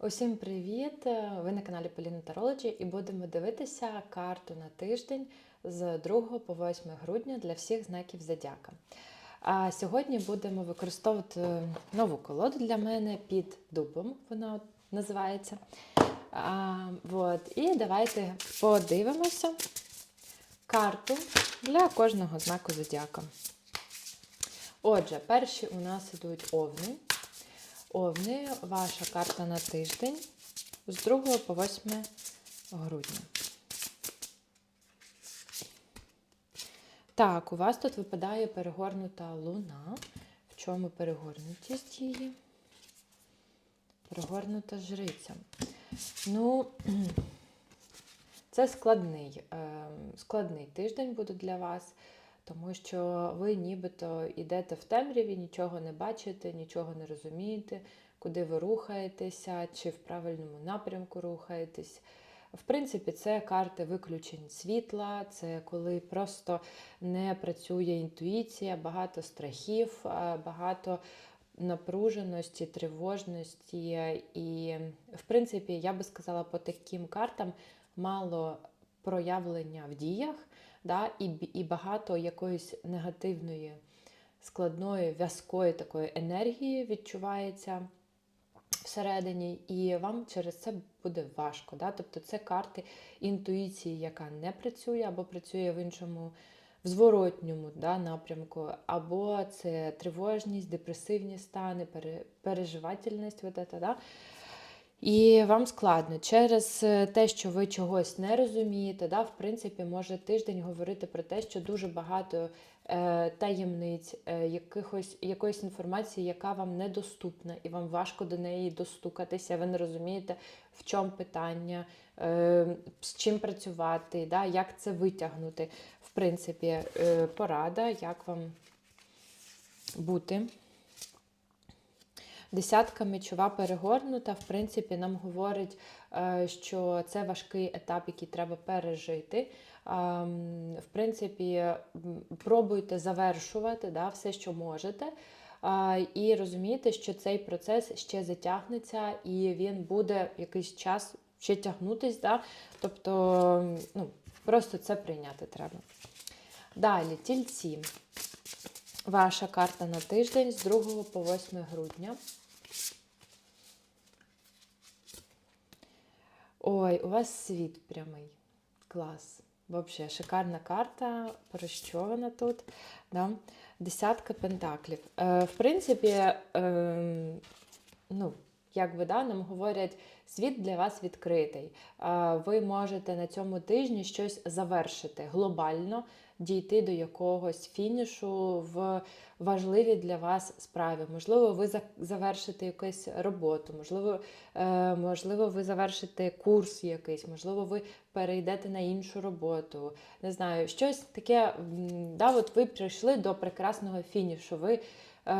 Усім привіт! Ви на каналі Поліна Тарологі і будемо дивитися карту на тиждень з 2 по 8 грудня для всіх знаків Зодіака. А сьогодні будемо використовувати нову колоду для мене під дубом, вона називається. А, вот. І давайте подивимося карту для кожного знаку Зодіака. Отже, перші у нас ідуть овни. Овни, ваша карта на тиждень з 2 по 8 грудня. Так, у вас тут випадає перегорнута луна. В чому перегорнутість її? Перегорнута жриця. Ну, це складний, складний тиждень буде для вас тому що ви нібито йдете в темряві, нічого не бачите, нічого не розумієте, куди ви рухаєтеся, чи в правильному напрямку рухаєтесь. В принципі, це карти виключень світла, це коли просто не працює інтуїція, багато страхів, багато напруженості, тривожності. І, в принципі, я би сказала, по таким картам мало проявлення в діях да, і і багато якоїсь негативної, складної, в'язкої такої енергії відчувається всередині, і вам через це буде важко. Да? Тобто це карти інтуїції, яка не працює, або працює в іншому. В зворотньому да, напрямку, або це тривожність, депресивні стани, переживательність. Вот это, да? І вам складно через е, те, що ви чогось не розумієте, да, в принципі, може тиждень говорити про те, що дуже багато е, таємниць, е, якихось, якоїсь інформації, яка вам недоступна, і вам важко до неї достукатися. Ви не розумієте, в чому питання, е, з чим працювати, да, як це витягнути. В принципі, е, порада, як вам бути. Десятка мечова перегорнута, в принципі, нам говорить, е, що це важкий етап, який треба пережити. В принципі, пробуйте завершувати да, все, що можете. І розумієте, що цей процес ще затягнеться, і він буде якийсь час ще тягнутись. Да? Тобто, ну, просто це прийняти треба. Далі, тільці. Ваша карта на тиждень з 2 по 8 грудня. Ой, у вас світ прямий. Клас. Взагалі, шикарна карта, прощована тут. Да? Десятка пентаклів. Е, В принципі, е, ну, як би да, нам говорять, світ для вас відкритий. Е, ви можете на цьому тижні щось завершити глобально дійти до якогось фінішу в важливій для вас справі. Можливо, ви завершите якусь роботу, можливо, е, можливо, ви завершите курс якийсь, можливо, ви перейдете на іншу роботу. Не знаю, щось таке, да, от ви прийшли до прекрасного фінішу. ви Е,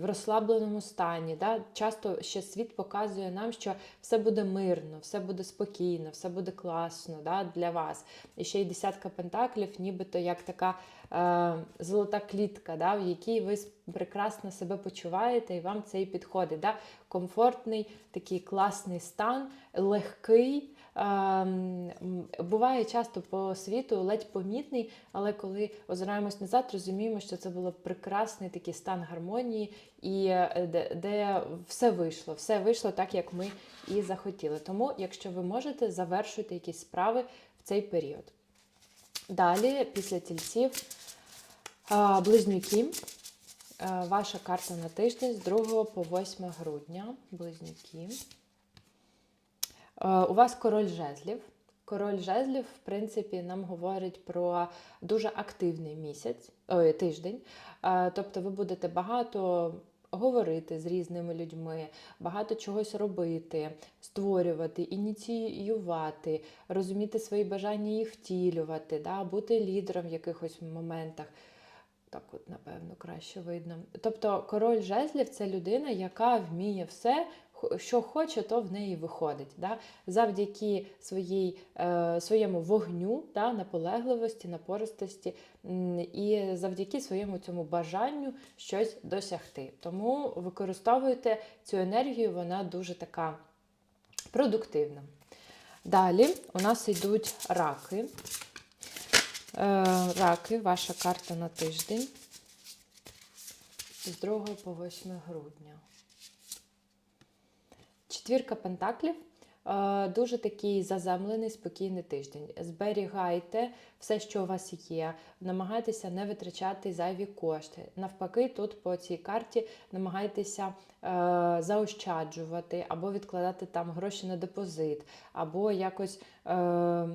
в розслабленому стані. Да? Часто ще світ показує нам, що все буде мирно, все буде спокійно, все буде класно да? для вас. І ще й десятка пентаклів, нібито як така золота клітка, да? в якій ви прекрасно себе почуваєте, і вам це і підходить. Да? Комфортний, такий класний стан, легкий. Ем, буває часто по світу ледь помітний, але коли озираємось назад, розуміємо, що це було прекрасний такий стан гармонії, і е, де, де все вийшло, все вийшло так, як ми і захотіли. Тому, якщо ви можете, завершуйте якісь справи в цей період. Далі, після тільців, близнюки. Ваша карта на тиждень з 2 по 8 грудня. Близнюки. Е, у вас король жезлів. Король жезлів, в принципі, нам говорить про дуже активний місяць, ой, тиждень. Е, тобто ви будете багато говорити з різними людьми, багато чогось робити, створювати, ініціювати, розуміти свої бажання їх втілювати, да, бути лідером в якихось моментах. Так, от, напевно, краще видно. Тобто, король жезлів це людина, яка вміє все що хоче, то в неї виходить. Да? Завдяки своїй, е, своєму вогню, да, наполегливості, напористості і завдяки своєму цьому бажанню щось досягти. Тому використовуйте цю енергію, вона дуже така. продуктивна. Далі у нас йдуть раки. Е, Раки, ваша карта на тиждень з 2 по 8 грудня. Четвірка пентаклів. Е, Дуже такий заземлений, спокійний тиждень. Зберігайте все, що у вас є. Намагайтеся не витрачати зайві кошти. Навпаки, тут по цій карті намагайтеся е, заощаджувати або відкладати там гроші на депозит, або якось е,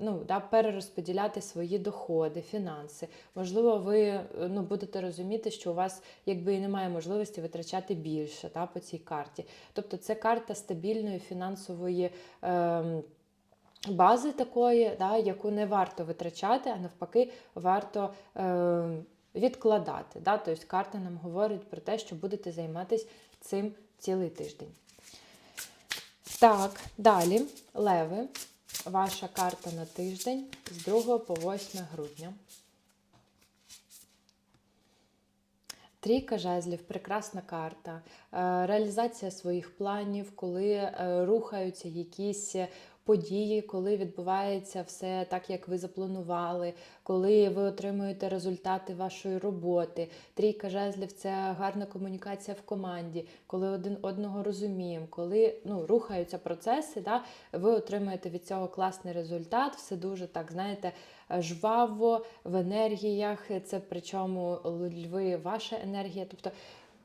ну, да, перерозподіляти свої доходи, фінанси. Можливо, ви е, ну, будете розуміти, що у вас якби і немає можливості витрачати більше да, по цій карті. Тобто це карта стабільної фінансової. Е, Бази такої, да, яку не варто витрачати, а навпаки, варто е, відкладати. Да? Тобто карта нам говорить про те, що будете займатися цим цілий тиждень. Так, далі, леви, ваша карта на тиждень з 2 по 8 грудня. Трійка жезлів, прекрасна карта, Е, реалізація своїх планів, коли е, рухаються якісь події, коли відбувається все так, як ви запланували, коли ви отримуєте результати вашої роботи. Трійка жезлів це гарна комунікація в команді, коли один одного розуміємо, коли ну, рухаються процеси, да, ви отримуєте від цього класний результат, все дуже так, знаєте, жваво, в енергіях. Це причому льви ваша енергія. Тобто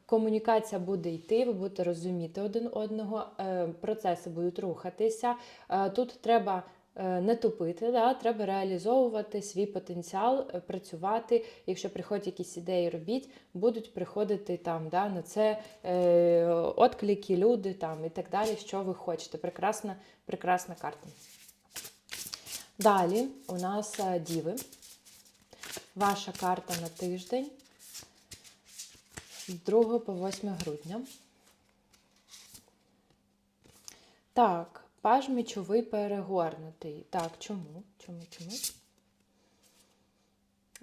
комунікація буде йти, ви будете розуміти один одного, е, процеси будуть рухатися. Е, Тут треба е, не тупити, да? треба реалізовувати свій потенціал, працювати. Якщо приходять якісь ідеї, робіть, будуть приходити там да, на це е, люди там і так далі, що ви хочете. Прекрасна, прекрасна карта. Далі у нас діви. Ваша карта на тиждень з 2 по 8 грудня. Так, паж мічовий перегорнутий. Так, чому? Чому? Чому?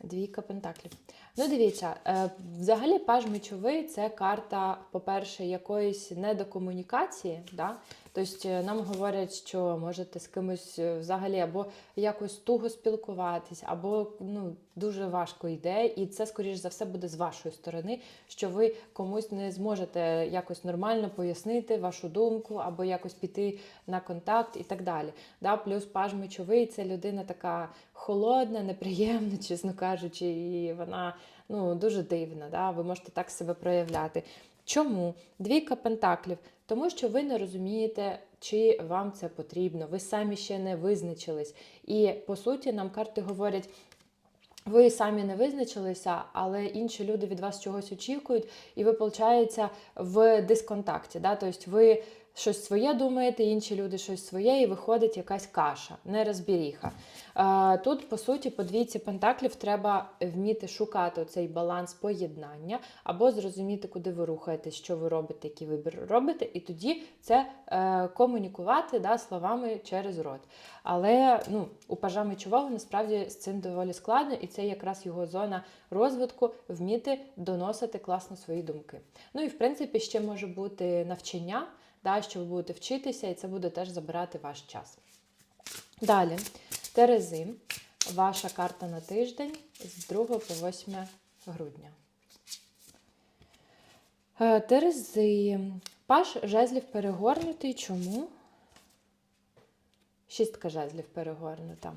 Двійка пентаклів. Ну, дивіться, е, взагалі паж мечовий це карта, по-перше, якоїсь недокомунікації. Да? Тобто е, нам говорять, що можете з кимось е, взагалі або якось туго спілкуватись, або ну, дуже важко йде, і це, скоріш за все, буде з вашої сторони, що ви комусь не зможете якось нормально пояснити вашу думку, або якось піти на контакт і так далі. Да? Плюс паж мечовий це людина така холодна, неприємна, чесно кажучи, і вона ну, дуже дивна. Да? Ви можете так себе проявляти. Чому? Двійка пентаклів. Тому що ви не розумієте, чи вам це потрібно, ви самі ще не визначились. І по суті, нам карти говорять. Ви самі не визначилися, але інші люди від вас чогось очікують, і ви, виходить, в дисконтакті. Да? Тобто ви щось своє думаєте, інші люди щось своє, і виходить якась каша, нерозбіріха. Тут, по суті, по двійці пентаклів треба вміти шукати цей баланс поєднання, або зрозуміти, куди ви рухаєтесь, що ви робите, який вибір робите, і тоді це е, комунікувати да, словами через рот. Але ну, у пажа мечового насправді з цим доволі складно, і це якраз його зона розвитку вміти доносити класно свої думки. Ну і в принципі ще може бути навчання, да, що ви будете вчитися, і це буде теж забирати ваш час. Далі, Терези, ваша карта на тиждень з 2 по 8 грудня. Е, Терези. Паш жезлів перегорнутий. Чому? Шістка жезлів перегорнута.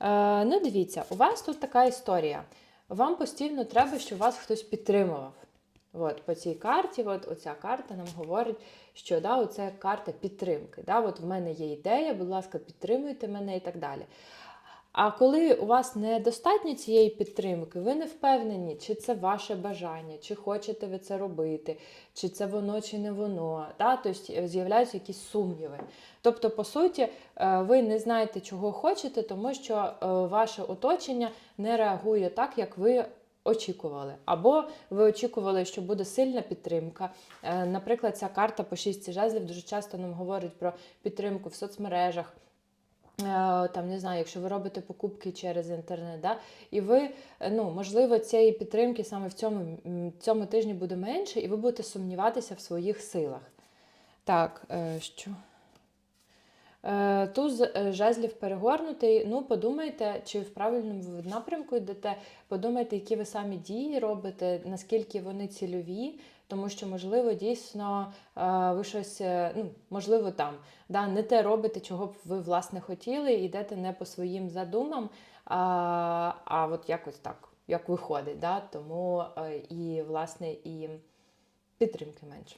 Е, ну, дивіться, у вас тут така історія. Вам постійно треба, щоб вас хтось підтримував. От, по цій карті, от оця карта нам говорить, що да, оце карта підтримки. Да, от в мене є ідея, будь ласка, підтримуйте мене і так далі. А коли у вас недостатньо цієї підтримки, ви не впевнені, чи це ваше бажання, чи хочете ви це робити, чи це воно, чи не воно. Да? Тобто з'являються якісь сумніви. Тобто, по суті, е, ви не знаєте, чого хочете, тому що е, ваше оточення не реагує так, як ви. Очікували, або ви очікували, що буде сильна підтримка. Е, Наприклад, ця карта по шістці жезлів дуже часто нам говорить про підтримку в соцмережах. Е, Там не знаю, якщо ви робите покупки через інтернет, да, і ви, е, ну, можливо, цієї підтримки саме в цьому, цьому тижні буде менше, і ви будете сумніватися в своїх силах. Так, що? Е, Туз е, жезлів перегорнутий. Ну, подумайте, чи в правильному напрямку йдете. Подумайте, які ви самі дії робите, наскільки вони цільові, тому що, можливо, дійсно е, ви щось, ну, можливо, там да, не те робите, чого б ви власне хотіли, йдете не по своїм задумам, а, а от якось так, як виходить. Да? Тому і, власне, і підтримки менше.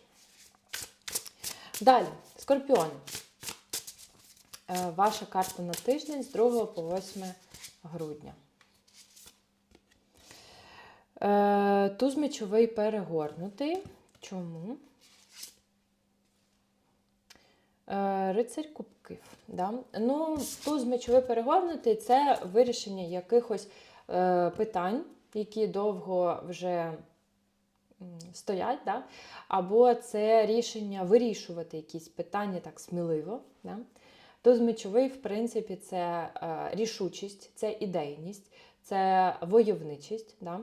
Далі, скорпіони. Е, Ваша карта на тиждень з 2 по 8 грудня. Е, Туз мечовий перегорнутий. Чому? Е, Рицарь кубків. Да? Ну, туз мечовий перегорнутий це вирішення якихось питань, які довго вже стоять, да? або це рішення вирішувати якісь питання так сміливо. Да? Туз мечовий, в принципі, це е, рішучість, це ідейність, це войовничість. Да?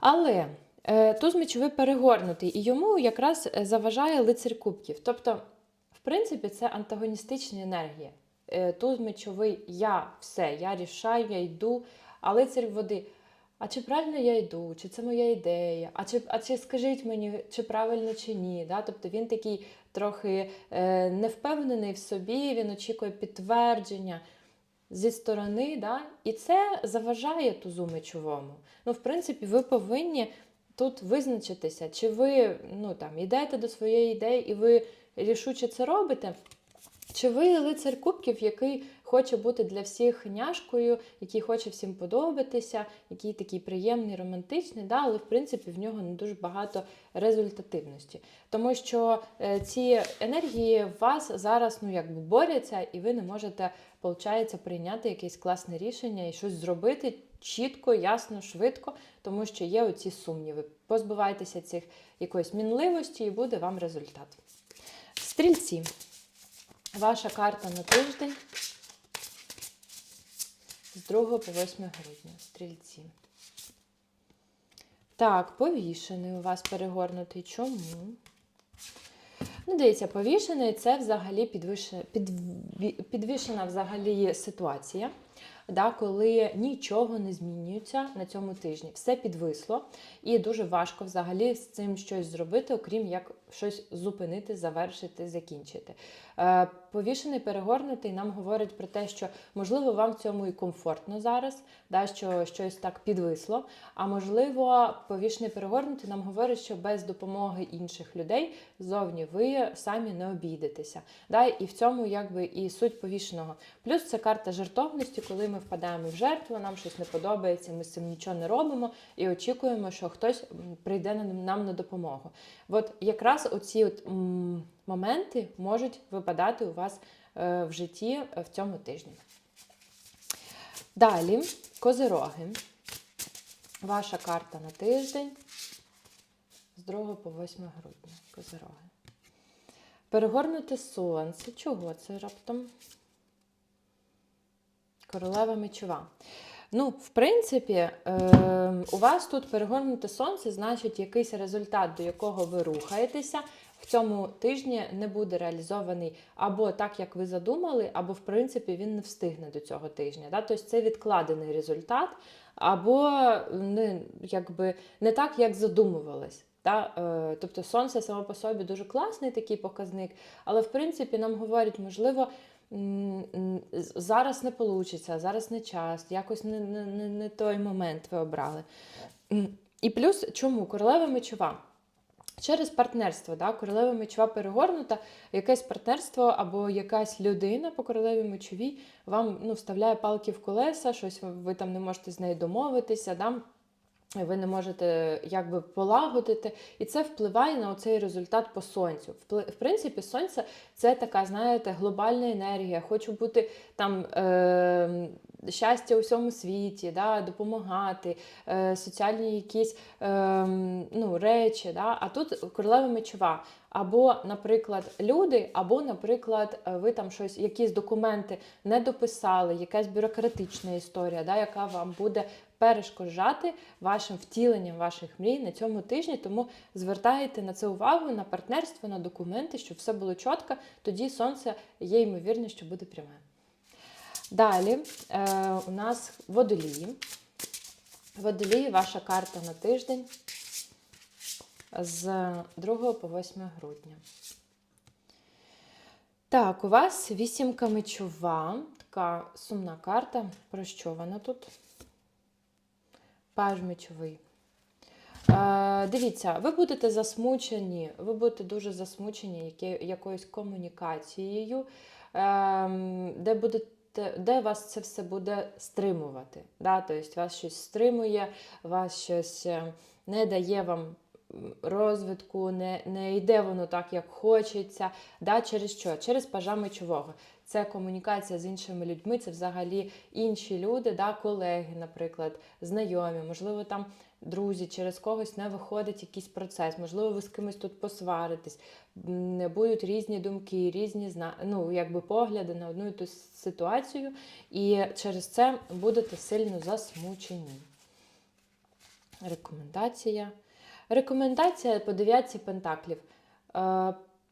Але е, туз мечовий перегорнутий, і йому якраз е, заважає лицар кубків. Тобто, в принципі, це антагоністичні енергії. Туз мечовий я все, я рішаю, я йду, а лицар води. А чи правильно я йду, чи це моя ідея, а чи, а чи скажіть мені, чи правильно, чи ні. Да? Тобто він такий трохи е, невпевнений в собі, він очікує підтвердження зі сторони, да? і це заважає тузу мечовому. Ну, в принципі, ви повинні тут визначитися, чи ви ну, там, йдете до своєї ідеї і ви рішуче це робите. Чи ви лицар кубків, який хоче бути для всіх няшкою, який хоче всім подобатися, який такий приємний, романтичний, да, але в принципі в нього не дуже багато результативності. Тому що е, ці енергії в вас зараз ну, якби борються, і ви не можете, виходить, прийняти якесь класне рішення і щось зробити чітко, ясно, швидко, тому що є оці сумніви. Позбивайтеся цих якоїсь мінливості, і буде вам результат. Стрільці. Ваша карта на тиждень з 2 по 8 грудня. Стрільці. Так, повішений у вас перегорнутий. Чому? Ну, дивіться, повішений це взагалі підвищена, підвішена взагалі ситуація, да, коли нічого не змінюється на цьому тижні. Все підвисло, і дуже важко взагалі з цим щось зробити, окрім як щось зупинити, завершити, закінчити. Е, Повішений перегорнутий нам говорить про те, що можливо вам в цьому і комфортно зараз, да, що щось так підвисло. А можливо, повішений перегорнутий нам говорить, що без допомоги інших людей зовні ви самі не обійдетеся. Да, І в цьому якби і суть повішеного. Плюс це карта жертовності, коли ми впадаємо в жертву, нам щось не подобається, ми з цим нічого не робимо і очікуємо, що хтось прийде нам на допомогу. От якраз оці от, моменти можуть випадати у вас е, в житті е, в цьому тижні. Далі, козироги. Ваша карта на тиждень з 2 по 8 грудня. Козироги. Перегорнуте сонце. Чого це раптом? Королева мечова. Ну, в принципі, е, у вас тут перегорнуте сонце, значить, якийсь результат, до якого ви рухаєтеся, в цьому тижні не буде реалізований або так, як ви задумали, або, в принципі, він не встигне до цього тижня. Да? Тобто це відкладений результат, або не, якби, не так, як задумувались. Та, е, тобто сонце само по собі дуже класний такий показник, але в принципі нам говорять, можливо, зараз не вийде, зараз не час, якось не, не, не, не той момент ви обрали. І плюс чому? Королева мечова. Через партнерство, да? королева мечова перегорнута, якесь партнерство або якась людина по королеві мечовій вам ну, вставляє палки в колеса, щось ви, там не можете з нею домовитися. Да? Ви не можете якби полагодити, і це впливає на оцей результат по сонцю. В принципі, сонце це така, знаєте, глобальна енергія. Хочу бути там е, щастя у всьому світі, да, допомагати, е, соціальні якісь е, ну, речі. Да? А тут королева мечова. Або, наприклад, люди, або, наприклад, е, ви там щось, якісь документи не дописали, якась бюрократична історія, да, яка вам буде перешкоджати вашим втіленням ваших мрій на цьому тижні. Тому звертайте на це увагу, на партнерство, на документи, щоб все було чітко. Тоді сонце є ймовірність, що буде пряме. Далі е, у нас водолії. Водолії ваша карта на тиждень з 2 по 8 грудня. Так, у вас вісімка мечова, така сумна карта. Про що вона тут? Паж мечовий. Е, дивіться, ви будете засмучені, ви будете дуже засмучені якоюсь комунікацією, е, де будете, де вас це все буде стримувати. Да? Тобто вас щось стримує, вас щось е, не дає вам розвитку, не не йде воно так, як хочеться. Да? Через що? Через пажа мечового. Це комунікація з іншими людьми, це взагалі інші люди, да? колеги, наприклад, знайомі, можливо, там друзі, через когось не виходить якийсь процес, можливо, ви з кимось тут посваритесь, будуть різні думки, різні ну, якби погляди на одну і ту ситуацію, і через це будете сильно засмучені. Рекомендація. Рекомендація по дев'ятці пентаклів.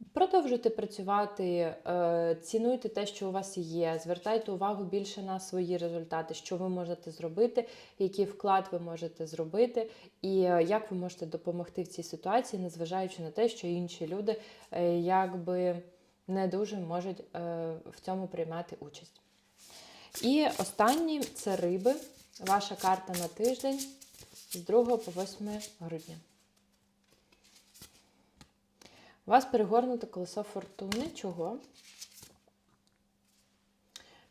Е, продовжуйте працювати, е, цінуйте те, що у вас є, звертайте увагу більше на свої результати, що ви можете зробити, який вклад ви можете зробити, і е, як ви можете допомогти в цій ситуації, незважаючи на те, що інші люди якби не дуже можуть в цьому приймати участь. І останній це риби. Ваша карта на тиждень з 2 по 8 грудня. Вас перегорнуте колесо фортуни. Чого?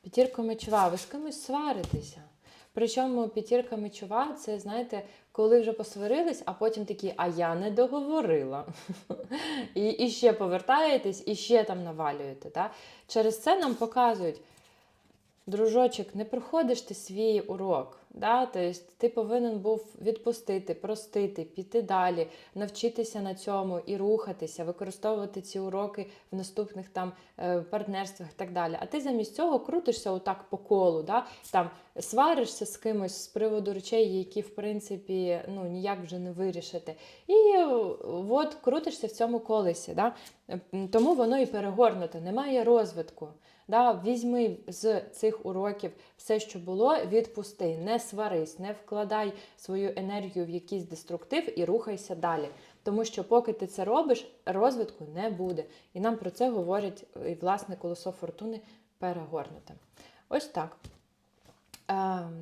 П'ятірка мечова, ви з кимось сваритеся. Причому п'ятірка мечова це, знаєте, коли вже посварились, а потім такі, а я не договорила. І ще повертаєтесь, і ще там навалюєте. Через це нам показують, дружочок, не проходиш ти свій урок. Да? Тобто ти повинен був відпустити, простити, піти далі, навчитися на цьому і рухатися, використовувати ці уроки в наступних там е, партнерствах і так далі. А ти замість цього крутишся отак по колу, да? там сваришся з кимось з приводу речей, які в принципі ну, ніяк вже не вирішити. І от крутишся в цьому колесі. Да? Тому воно і перегорнуте, немає розвитку. Да, Візьми з цих уроків все, що було, відпусти, не сварись, не вкладай свою енергію в якийсь деструктив і рухайся далі. Тому що, поки ти це робиш, розвитку не буде. І нам про це говорять і власне колесо фортуни перегорнуте. Ось так.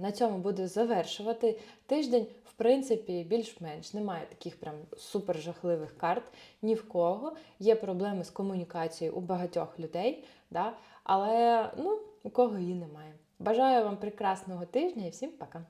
На цьому буду завершувати. Тиждень, в принципі, більш-менш немає таких прям супер жахливих карт ні в кого. Є проблеми з комунікацією у багатьох людей. Да? Але ну, у кого її немає. Бажаю вам прекрасного тижня і всім пока!